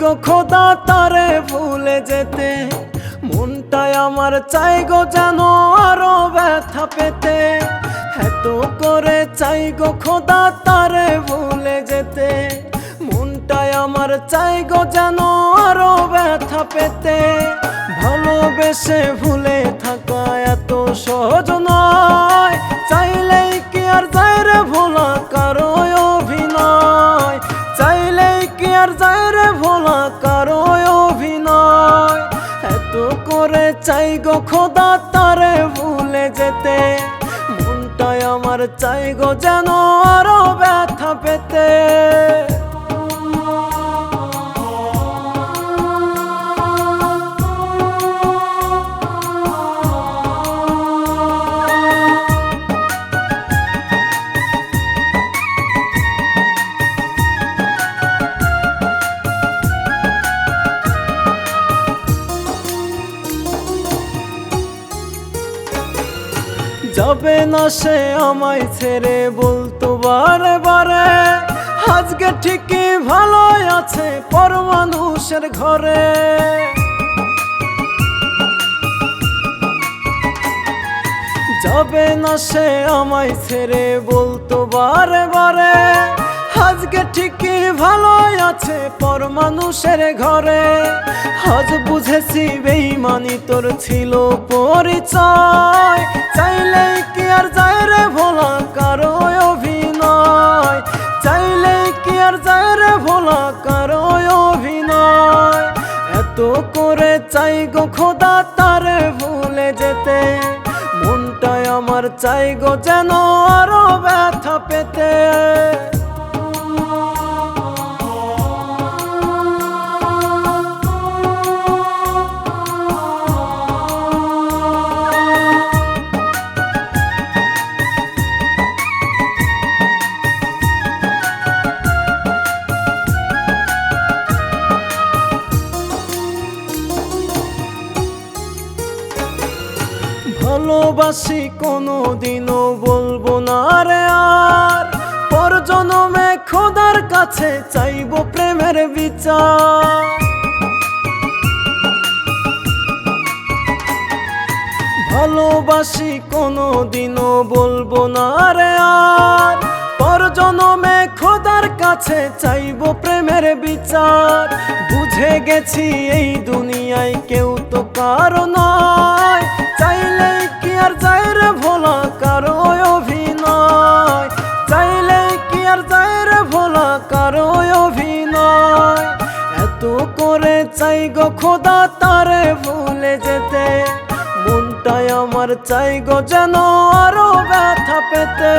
গো খোদা, তারে ভুলে যেতে। মনটাই আমার চাই গো যেন আরও ব্যথা পেতে। এত করে চাই গো খোদা, তারে ভুলে যেতে। মনটাই আমার চাই গো যেন আরও ব্যথা পেতে। ভালোবেসে ভুলে থাকা এত সহজ নয়। আর যায় রে ভোলা কারও অভিনয়। এত করে চাই গো খোদা, তারে ভুলে যেতে। মনটাই আমার চাই গো যেন আরও ব্যথা পেতে। যাবে না সে আমায় ছেড়ে বলতো বারে বারে আজকে ঠিকই ভালো আছে পর মানুষের ঘরে। যাবে না সে আমায় ছেড়ে বলতো বারে বারে আজকে ঠিকই ভালো আছে পর মানুষের ঘরে। আজ বুঝেছি বেইমানি তোর ছিল পরিচয়। রে ভোলা কারও অভিনয়। এত করে চাই গো খোদা তার ভুলে যেতে। মনটাই আমার চাই গো যেন আরও ব্যথা পেতে। ভালোবাসি কোনো দিনও বলব না রে আর। পর জনমে খোদার কাছে চাইব প্রেমের বিচার। ভালোবাসি কোনো দিনও বলব না রে আর। পর জনমে খোদার কাছে চাইব প্রেমের বিচার। বুঝে গেছি এই দুনিয়ায় কেউ তো কারও নয়। চাই গো খোদা তারে ভুলে যেতে। মনটাই আমার চাই গো যেন আরও ব্যথা পেতে।